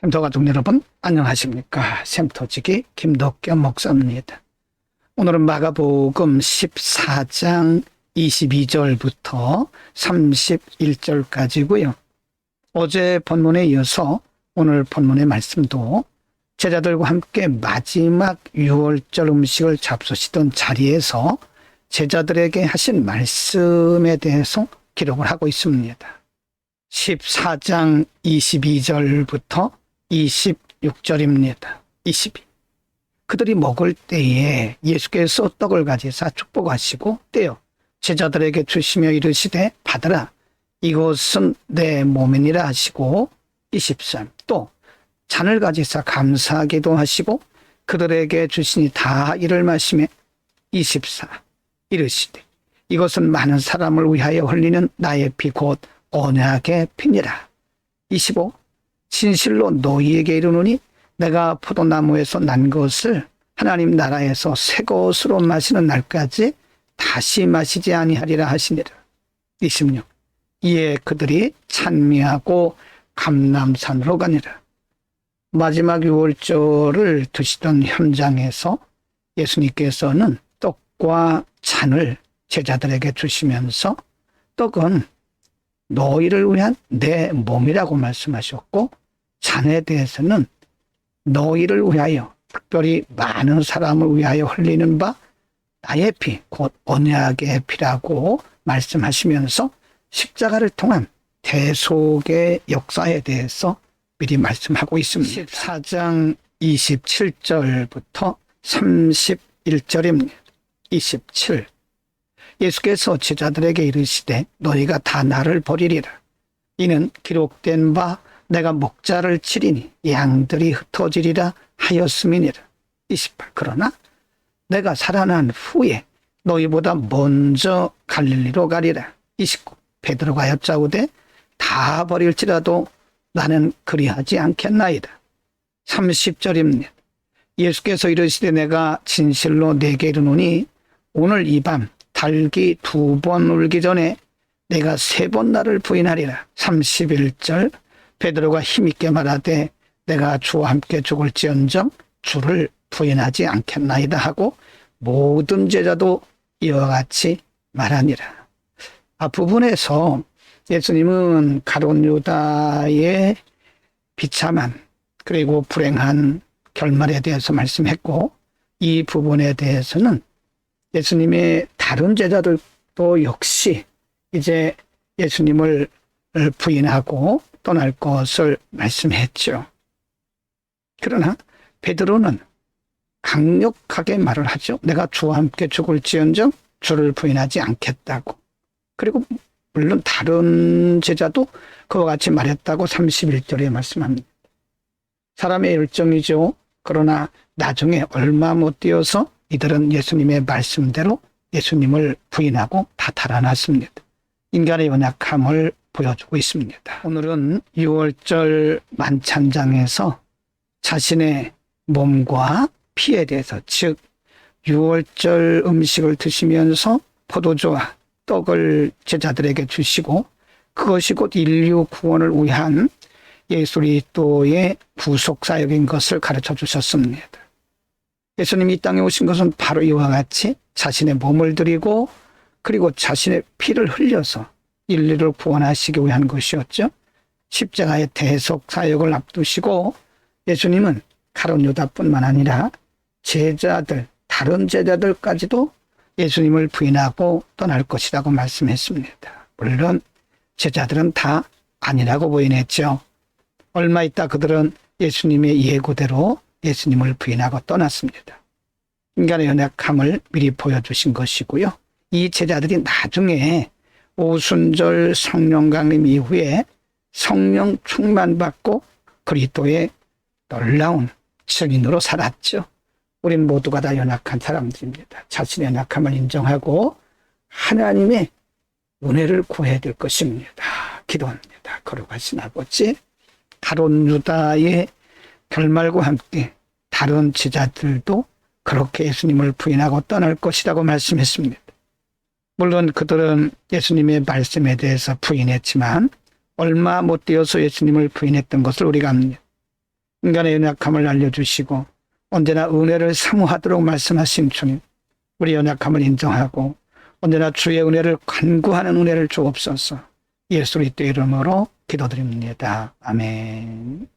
샘터 가족 여러분 안녕하십니까 샘터지기 김덕겸 목사입니다. 오늘은 마가복음 14장 22절부터 31절까지고요. 어제 본문에 이어서 오늘 본문의 말씀도 제자들과 함께 마지막 6월절 음식을 잡수시던 자리에서 제자들에게 하신 말씀에 대해서 기록을 하고 있습니다. 14장 22절부터 26절입니다. 22. 그들이 먹을 때에 예수께서 떡을 가지사 축복하시고 떼어 제자들에게 주시며 이르시되 받으라 이것은 내 몸이니라 하시고 23. 또 잔을 가지사 감사하기도 하시고 그들에게 주시니 다 이를 마시며 24. 이르시되 이것은 많은 사람을 위하여 흘리는 나의 피 곧 언약의 피니라. 25. 진실로 너희에게 이르노니 내가 포도나무에서 난 것을 하나님 나라에서 새 것으로 마시는 날까지 다시 마시지 아니하리라 하시니라. 26. 이에 그들이 찬미하고 감남산으로 가니라. 마지막 6월절을 드시던 현장에서 예수님께서는 떡과 잔을 제자들에게 주시면서 떡은 너희를 위한 내 몸이라고 말씀하셨고 잔에 대해서는 너희를 위하여 특별히 많은 사람을 위하여 흘리는 바 나의 피, 곧 언약의 피라고 말씀하시면서 십자가를 통한 대속의 역사에 대해서 미리 말씀하고 있습니다. 14장 27절부터 31절입니다. 27. 예수께서 제자들에게 이르시되 너희가 다 나를 버리리라. 이는 기록된 바 내가 목자를 치리니 양들이 흩어지리라 하였음이니라. 28. 그러나 내가 살아난 후에 너희보다 먼저 갈릴리로 가리라. 29. 베드로가 여짜오되 다 버릴지라도 나는 그리하지 않겠나이다. 30절입니다. 예수께서 이르시되 내가 진실로 내게 이르노니 오늘 이 밤 달기 두 번 울기 전에 내가 세 번 나를 부인하리라. 31절 베드로가 힘있게 말하되 내가 주와 함께 죽을지언정 주를 부인하지 않겠나이다 하고 모든 제자도 이와 같이 말하니라. 앞부분에서 예수님은 가론 유다의 비참한 그리고 불행한 결말에 대해서 말씀했고 이 부분에 대해서는 예수님의 다른 제자들도 역시 이제 예수님을 부인하고 떠날 것을 말씀했죠. 그러나 베드로는 강력하게 말을 하죠. 내가 주와 함께 죽을지언정 주를 부인하지 않겠다고. 그리고 물론 다른 제자도 그와 같이 말했다고 31절에 말씀합니다. 사람의 열정이죠. 그러나 나중에 얼마 못 뛰어서 이들은 예수님의 말씀대로 예수님을 부인하고 다 달아났습니다. 인간의 연약함을 보여주고 있습니다. 오늘은 6월절 만찬장에서 자신의 몸과 피에 대해서 즉 6월절 음식을 드시면서 포도주와 떡을 제자들에게 주시고 그것이 곧 인류 구원을 위한 예수 그리스도의 구속 사역인 것을 가르쳐 주셨습니다. 예수님이 이 땅에 오신 것은 바로 이와 같이 자신의 몸을 드리고 그리고 자신의 피를 흘려서 인류를 구원하시기 위한 것이었죠. 십자가의 대속 사역을 앞두시고 예수님은 가론 유다뿐만 아니라 제자들 다른 제자들까지도 예수님을 부인하고 떠날 것이라고 말씀했습니다. 물론 제자들은 다 아니라고 부인했죠. 얼마 있다 그들은 예수님의 예고대로 예수님을 부인하고 떠났습니다. 인간의 연약함을 미리 보여주신 것이고요. 이 제자들이 나중에 오순절 성령 강림 이후에 성령 충만받고 그리스도의 놀라운 증인으로 살았죠. 우린 모두가 다 연약한 사람들입니다. 자신의 연약함을 인정하고 하나님의 은혜를 구해야 될 것입니다. 기도합니다. 거룩하신 아버지, 가론 유다의 결말과 함께 다른 제자들도 그렇게 예수님을 부인하고 떠날 것이라고 말씀했습니다. 물론 그들은 예수님의 말씀에 대해서 부인했지만 얼마 못 되어서 예수님을 부인했던 것을 우리가 압니다. 인간의 연약함을 알려주시고 언제나 은혜를 사모하도록 말씀하신 주님, 우리 연약함을 인정하고 언제나 주의 은혜를 간구하는 은혜를 주옵소서. 예수 그리스도 이름으로 기도드립니다. 아멘.